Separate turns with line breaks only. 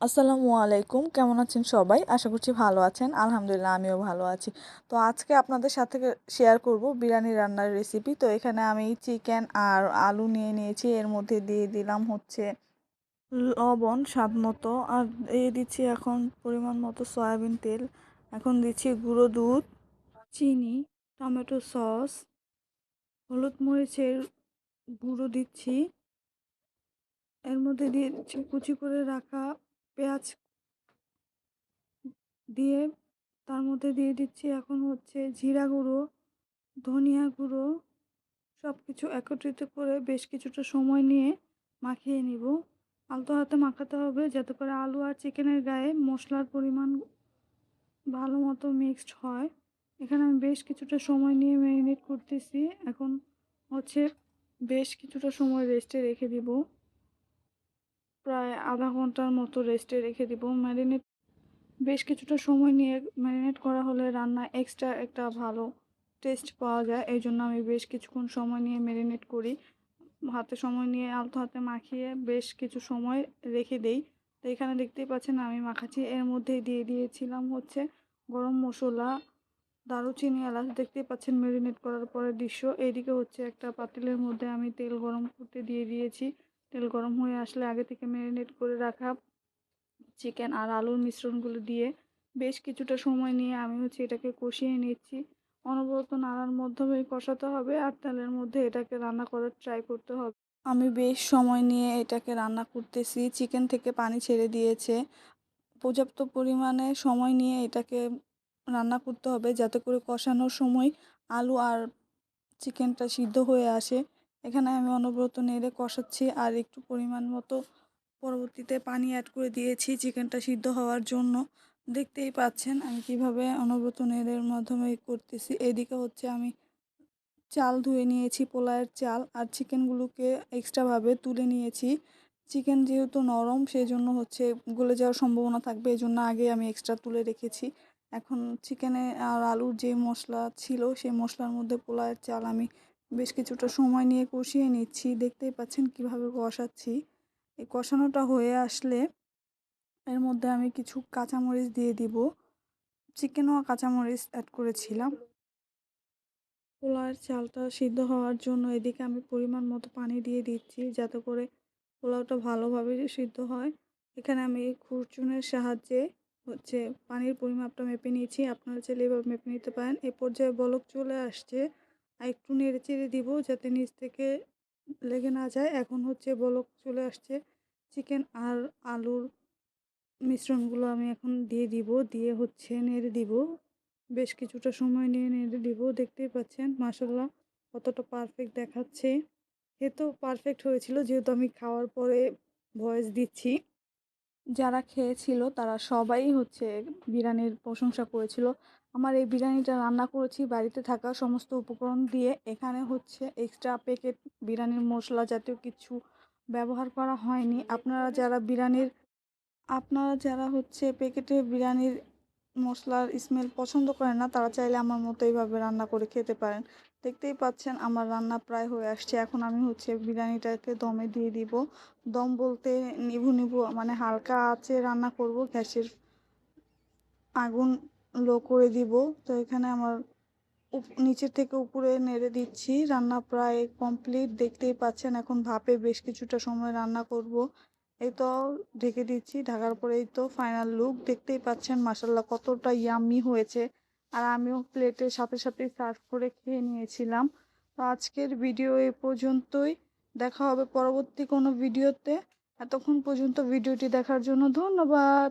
আসসালামু আলাইকুম। কেমন আছেন সবাই? আশা করছি ভালো আছেন। আলহামদুলিল্লাহ, আমিও ভালো আছি। তো আজকে আপনাদের সাথে শেয়ার করব বিরিয়ানি রান্নার রেসিপি তো এখানে আমি চিকেন আর আলু নিয়ে নিয়েছি। এর মধ্যে দিয়ে দিলাম হচ্ছে লবণ স্বাদ মতো। আর দিয়ে দিচ্ছি এখন পরিমাণ মতো সয়াবিন তেল। এখন দিচ্ছি গুঁড়ো দুধ, চিনি, টমেটো সস, হলুদ মরিচের গুঁড়ো দিচ্ছি। এর মধ্যে দিয়ে কুচি করে রাখা পেঁয়াজ দিয়ে তার মধ্যে দিয়ে দিচ্ছি এখন হচ্ছে জিরা গুঁড়ো, ধনিয়া গুঁড়ো সব কিছু একত্রিত করে বেশ কিছুটা সময় নিয়ে মাখিয়ে নিব। আলতো হাতে মাখাতে হবে যাতে করে আলু আর চিকেনের গায়ে মশলার পরিমাণ ভালো মতো মিক্সড হয়। এখানে আমি বেশ কিছুটা সময় নিয়ে ম্যারিনেট করতেছি। এখন হচ্ছে বেশ কিছুটা সময় রেস্টে রেখে দিব। প্রায় আধা ঘণ্টার মতো রেস্টে রেখে দিব। ম্যারিনেট বেশ কিছুটা সময় নিয়ে ম্যারিনেট করা হলে রান্না এক্সট্রা একটা ভালো টেস্ট পাওয়া যায়। এই জন্য আমি বেশ কিছুক্ষণ সময় নিয়ে ম্যারিনেট করি। হাতে সময় নিয়ে আলতো হাতে মাখিয়ে বেশ কিছু সময় রেখে দেই। তো এখানে দেখতেই পাচ্ছেন আমি মাখাচ্ছি। এর মধ্যে দিয়ে দিয়েছিলাম হচ্ছে গরম মশলা, দারুচিনি এলাচ। দেখতেই পাচ্ছেন ম্যারিনেট করার পরে দৃশ্য। এইদিকে হচ্ছে একটা পাতিলের মধ্যে আমি তেল গরম করতে দিয়ে দিয়েছি। তেল গরম হয়ে আসলে আগে থেকে ম্যারিনেট করে রাখা চিকেন আর আলুর মিশ্রণগুলো দিয়ে বেশ কিছুটা সময় নিয়ে আমি হচ্ছে এটাকে কষিয়ে নিচ্ছি। অনবরত নাড়ার মাধ্যমে কষাতে হবে আর তেলের মধ্যে এটাকে রান্না করার ট্রাই করতে হবে। আমি বেশ সময় নিয়ে এটাকে রান্না করতেছি, চিকেন থেকে পানি ছেড়ে দিয়েছে। পর্যাপ্ত পরিমাণে সময় নিয়ে এটাকে রান্না করতে হবে যাতে করে কষানোর সময় আলু আর চিকেনটা সিদ্ধ হয়ে আসে। এখানে আমি অনবরত নেড়ে কষাচ্ছি আর একটু পরিমাণ মতো পরবর্তীতে পানি অ্যাড করে দিয়েছি চিকেনটা সিদ্ধ হওয়ার জন্য। দেখতেই পাচ্ছেন আমি কীভাবে অনবরত নেড়ের মাধ্যমে করতেছি। এদিকে হচ্ছে আমি চাল ধুয়ে নিয়েছি পোলায়ের চাল, আর চিকেনগুলোকে এক্সট্রাভাবে তুলে নিয়েছি। চিকেন যেহেতু নরম সেই জন্য হচ্ছে গলে যাওয়ার সম্ভাবনা থাকবে এই জন্য আগে আমি এক্সট্রা তুলে রেখেছি। এখন চিকেনে আর আলুর যে মশলা ছিল, সেই মশলার মধ্যে পোলায়ের চাল আমি বেশ কিছুটা সময় নিয়ে কষিয়ে নিচ্ছি। দেখতেই পাচ্ছেন কীভাবে কষাচ্ছি। এই কষানোটা হয়ে আসলে এর মধ্যে আমি কিছু কাঁচামরিচ দিয়ে দিব। চিকেনও কাঁচামরিচ অ্যাড করেছিলাম। পোলাওয়ের চালটা সিদ্ধ হওয়ার জন্য এদিকে আমি পরিমাণ মতো পানি দিয়ে দিচ্ছি যাতে করে পোলাওটা ভালোভাবে সিদ্ধ হয়। এখানে আমি খুরচুনের সাহায্যে হচ্ছে পানির পরিমাপটা মেপে নিয়েছি। আপনারা চাইলে এভাবে মেপে নিতে পারেন। এ পর্যায়ে বলক চলে আসছে। আর একটু নেড়ে চেড়ে দিব যাতে নিচ থেকে লেগে না যায়। এখন হচ্ছে বলক চলে আসছে। চিকেন আর আলুর মিশ্রণগুলো আমি এখন দিয়ে দিব, দিয়ে হচ্ছে নেড়ে দিব। বেশ কিছুটা সময় নিয়ে নেড়ে দিব, দেখতেই পাচ্ছেন? মাসাল্লাহ কতটা পারফেক্ট দেখাচ্ছে। খেতেও পারফেক্ট হয়েছিল, যেহেতু আমি খাওয়ার পরে ভয়েস দিচ্ছি। যারা খেয়েছিল, তারা সবাই হচ্ছে বিরিয়ানির প্রশংসা করেছিল। আমার এই বিরিয়ানিটা রান্না করেছি বাড়িতে থাকা সমস্ত উপকরণ দিয়ে। এখানে হচ্ছে এক্সট্রা প্যাকেট বিরিয়ানির মশলা জাতীয় কিছু ব্যবহার করা হয়নি। আপনারা যারা বিরিয়ানির, আপনারা যারা হচ্ছে প্যাকেটে বিরিয়ানির মশলার স্মেল পছন্দ করেন না, তারা চাইলে আমার মতো এইভাবে রান্না করে খেতে পারেন। দেখতেই পাচ্ছেন আমার রান্না প্রায় হয়ে আসছে। এখন আমি হচ্ছে বিরিয়ানিটাকে দমে দিয়ে দিব। দম বলতে নিভু নিভু মানে হালকা আছে রান্না করব। গ্যাসের আগুন লো করে দিব। তো এখানে আমার নিচের থেকে উপরে নেড়ে দিচ্ছি। রান্না প্রায় কমপ্লিট দেখতেই পাচ্ছেন এখন ভাপে বেশ কিছুটা সময় রান্না করব। এই তো ঢেকে দিচ্ছি, ঢাকার পরে এই তো ফাইনাল লুক দেখতেই পাচ্ছেন মাসাল্লাহ কতটা ইয়াম্মি হয়েছে। আর আমিও প্লেটের সাথে সাথে সার্ভ করে খেয়ে নিয়েছিলাম। তো আজকের ভিডিও এ পর্যন্তই। দেখা হবে পরবর্তী কোনো ভিডিওতে এতক্ষণ পর্যন্ত ভিডিওটি দেখার জন্য ধন্যবাদ।